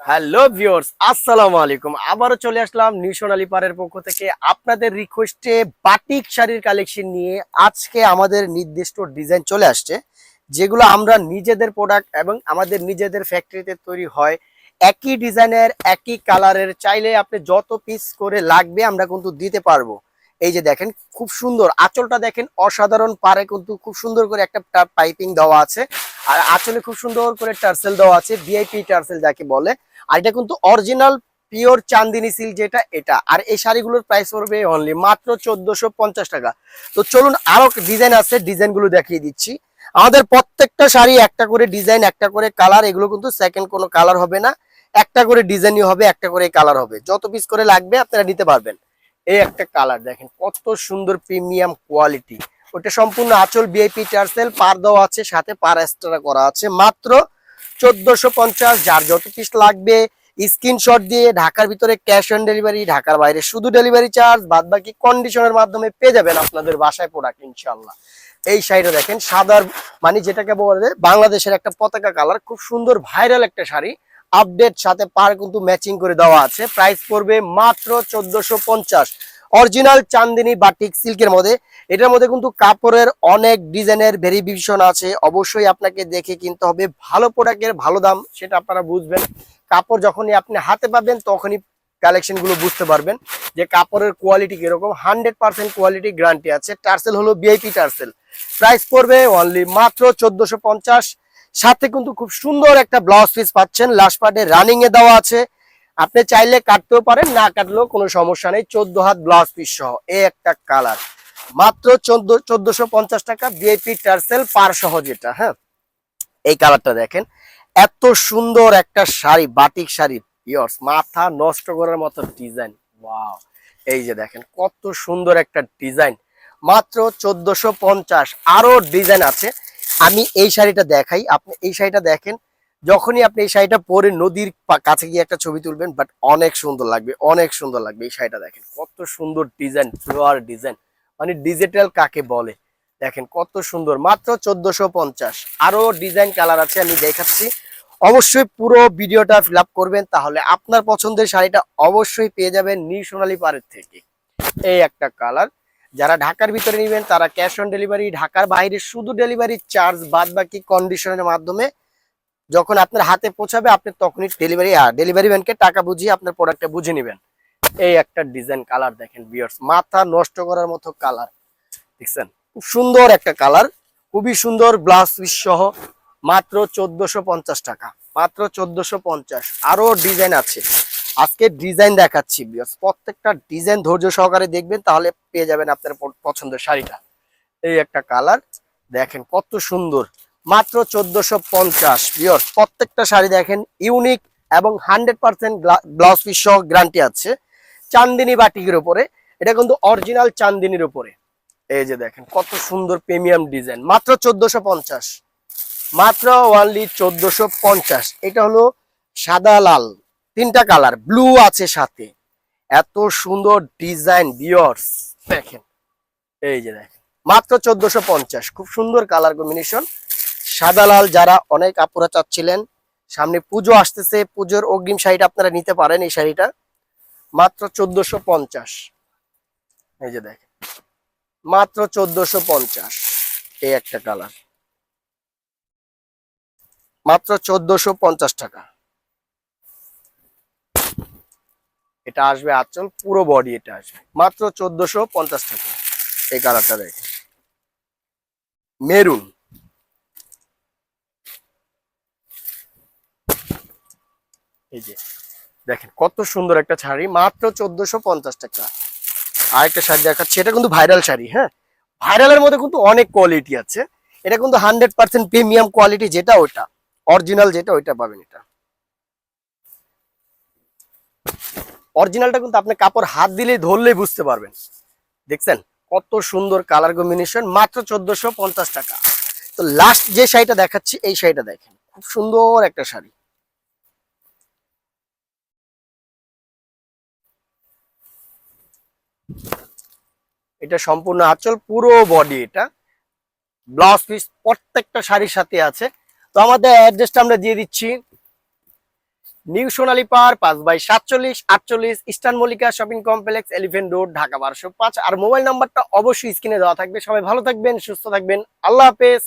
Hello viewers আসসালামু আলাইকুম আবারও চলে আসলাম নিউ সোনালী পারের পক্ষ থেকে। আপনাদের রিকোয়েস্টে বাটিক শাড়ির কালেকশন নিয়ে আজকে আমাদের নির্দিষ্ট ডিজাইন চলে আসছে, যেগুলো আমরা নিজেদের প্রোডাক্ট এবং আমাদের নিজেদের ফ্যাক্টরিতে তৈরি হয়। একই ডিজাইনের একই কালারের চাইলে আপনি যত পিস করে লাগবে আমরা কিন্তু দিতে পারব। এই যে দেখেন, খুব সুন্দর। আঁচলটা দেখেন, অসাধারণ পারে কিন্তু খুব সুন্দর করে একটা পাইপিং দেওয়া আছে। আর আঁচলে খুব সুন্দর করে টার্সেল দেওয়া আছে ভিআইপি টার্সেল যাকে বলে। আর এটা কিন্তু অরিজিনাল পিওর চান্দিনী সিল্ক যেটা, এটা। আর এই শাড়িগুলোর প্রাইস পড়বে অনলি মাত্র চোদ্দশো টাকা। তো চলুন আরও ডিজাইন আছে ডিজাইনগুলো দেখিয়ে দিচ্ছি। আমাদের প্রত্যেকটা শাড়ি একটা করে ডিজাইন একটা করে কালার এগুলো কিন্তু সেকেন্ড কোনো কালার হবে না। একটা করে ডিজাইনই হবে, একটা করে কালার হবে। যত পিস করে লাগবে, আপনারা নিতে পারবেন। এই একটা কালার দেখেন, কত সুন্দর প্রিমিয়াম কোয়ালিটি ওটা সম্পূর্ণ আচল বিআইপি টার্সেল, পার দেওয়া আছে, সাথে পার এক্সট্রা করা আছে। মাত্র চোদ্দশো পঞ্চাশ, যার যত পিস লাগবে স্ক্রিনশট দিয়ে ঢাকার ভিতরে ক্যাশ অন ডেলিভারি ঢাকার বাইরে শুধু ডেলিভারি চার্জ বাদ বাকি কন্ডিশনের মাধ্যমে পেয়ে যাবেন আপনাদের বাসায় প্রোডাক্ট ইনশাল্লাহ এই শাড়িটা দেখেন সাদার মানে যেটাকে বলে বাংলাদেশের একটা পতাকা কালার খুব সুন্দর ভাইরাল একটা শাড়ি। আপডেট সাথে পার কিন্তু ম্যাচিং করে দেওয়া আছে। প্রাইস পড়বে মাত্র চোদ্দশো পঞ্চাশ। অরিজিনাল চান্দিনী বাটিক সিল্কের মধ্যে। এটার মধ্যে কিন্তু কাপড়ের অনেক ডিজাইনের ভেরিফিকেশন আছে। অবশ্যই আপনাকে দেখে কিনতে হবে। ভালো প্রোডাক্টের ভালো দাম, সেটা আপনারা বুঝবেন। কাপড় যখনই আপনি হাতে পাবেন, তখনই কালেকশনগুলো বুঝতে পারবেন যে কাপড়ের কোয়ালিটি কীরকম। হান্ড্রেড পার্সেন্ট কোয়ালিটি গ্যারান্টি আছে। টার্সেল হলো বিআইপি টার্সেল। প্রাইস পড়বে অনলি মাত্র চোদ্দশো সাথে কিন্তু খুব সুন্দর একটা ব্লাউজ পিস পাচ্ছেন। লাস্ট পার্টে রানিং এ দেওয়া আছে। আপনি চাইলে কাটতেও পারেন, না কাটলেও কোনো সমস্যা নেই। চোদ্দ হাত ব্লাউজ পিস সহ এই একটা কালার মাত্র চোদ্দ, চোদ্দশো পঞ্চাশ টাকা বিআইপি টার্সেল পার সহ যেটা হ্যাঁ? এই কালারটা দেখেন। এত সুন্দর একটা শাড়ি বাটিক শাড়ি পিওর্স মাথা নষ্ট করার মতো ডিজাইন ওয়াও এই যে দেখেন, কত সুন্দর একটা ডিজাইন মাত্র চোদ্দশো পঞ্চাশ। আরও ডিজাইন আছে। আমি এই শাড়িটা দেখাই। আপনি এই শাড়িটা দেখেন যখনই আপনি এই শাড়িটা পরে নদীর কাছে গিয়ে একটা ছবি তুলবেন বাট অনেক সুন্দর লাগবে, অনেক সুন্দর লাগবে এই শাড়িটা দেখেন। কত সুন্দর ডিজাইন ফ্লোয়ার ডিজাইন মানে ডিজিটাল কাকে বলে? দেখেন কত সুন্দর, মাত্র চোদ্দশো পঞ্চাশ। আরও ডিজাইন কালার আছে, আমি দেখাচ্ছি। অবশ্যই পুরো ভিডিওটা ফিল করবেন, তাহলে আপনার পছন্দের শাড়িটা অবশ্যই পেয়ে যাবেন নিউ সোনালী পাড়ের থেকে। এই একটা কালার যারা ঢাকার ভিতরে নেবেন, তারা ক্যাশ অন ডেলিভারি ঢাকার বাইরে শুধু ডেলিভারি চার্জ বাদ বাকি কন্ডিশনের মাধ্যমে যখন আপনার হাতে পৌঁছাবে, আপনি তখনই ডেলিভারি ডেলিভারি ম্যানকে টাকা বুঝিয়ে আপনার প্রোডাক্টটা বুঝে নেবেন। এই একটা ডিজাইন কালার দেখেন বিয়ার্স মাথা নষ্ট করার মতো কালার দেখছেন? খুব সুন্দর একটা কালার খুবই সুন্দর ব্লাউজ পিস সহ, মাত্র চোদ্দশো পঞ্চাশ টাকা, মাত্র চোদ্দশো পঞ্চাশ, আরও ডিজাইন আছে। আজকে ডিজাইন দেখাচ্ছি viewers। প্রত্যেকটা ডিজাইন ধৈর্য সহকারে দেখবেন, তাহলে পেয়ে যাবেন আপনার পছন্দের শাড়িটা। এই একটা কালার দেখেন কত সুন্দর। মাত্র চোদ্দশো পঞ্চাশ। বিয়র প্রত্যেকটা শাড়ি দেখেন ইউনিক এবং হান্ড্রেড পার্সেন্ট ব্লাউজ পিস সহ গ্যারান্টি আছে। চান্দিনী বাটিকের উপরে। এটা কিন্তু অরিজিনাল চান্দিনীর উপরে। এই যে দেখেন, কত সুন্দর প্রিমিয়াম ডিজাইন মাত্র চোদ্দশো পঞ্চাশ। মাত্র ওয়ানলি চোদ্দশো পঞ্চাশ। এটা হলো সাদা, লাল। তিনটা কালার ব্লু আছে সাথে। এত সুন্দর ডিজাইন বিয়র্স দেখেন, এই যে দেখেন। মাত্র চোদ্দশো পঞ্চাশ। খুব সুন্দর কালার কম্বিনেশন সাদা লাল যারা অনেক আপুরা চাচ্ছিলেন সামনে পুজো আসতেছে, পুজোর অগ্রিম শাড়িটা আপনারা নিতে পারেন এই শাড়িটা। মাত্র চোদ্দশো পঞ্চাশ। এই যে দেখেন। মাত্র চোদ্দশো পঞ্চাশ এই একটা কালার। মাত্র চোদ্দশো পঞ্চাশ টাকা। এটা আসবে আচল, পুরো বডি এটা আসবে। মাত্র চোদ্দশো পঞ্চাশ টাকা। এই কালারটা দেখেন। মেরুন। এই যে, দেখেন কত সুন্দর একটা শাড়ি, মাত্র চোদ্দশো পঞ্চাশ টাকা। আরেকটা শাড়ি দেখাচ্ছি, এটা কিন্তু ভাইরাল শাড়ি হ্যাঁ? ভাইরালের মধ্যে কিন্তু অনেক কোয়ালিটি আছে। এটা কিন্তু হান্ড্রেড পার্সেন্ট প্রিমিয়াম কোয়ালিটি যেটা ওইটা অরিজিনাল যেটা ওইটা পাবেন এটা। অরিজিনালটা কিন্তু আপনি কাপড় হাত দিলেই ধরলেই বুঝতে পারবেন। দেখছেন? কত সুন্দর কালার কম্বিনেশন মাত্র চোদ্দশো টাকা। তো লাস্ট যে শাড়িটা দেখাচ্ছি, এই শাড়িটা দেখেন, খুব সুন্দর একটা শাড়ি। এটা সম্পূর্ণ আঁচল, পুরো বডি এটা। ব্লাউজ পিস প্রত্যেকটা শাড়ির সাথে আছে। তো আমাদের অ্যাড্রেসটা আমরা দিয়ে দিচ্ছি। নিউ সোনালী পার, পাঁচ বাই সাতচল্লিশ, আটচল্লিশ, eastern Mallika shopping complex elephant road Dhaka বারোশো পাঁচ। আর মোবাইল নাম্বারটা অবশ্যই স্ক্রিনে দেওয়া থাকবে। সবাই ভালো থাকবেন, সুস্থ থাকবেন। আল্লাহ হাফেজ।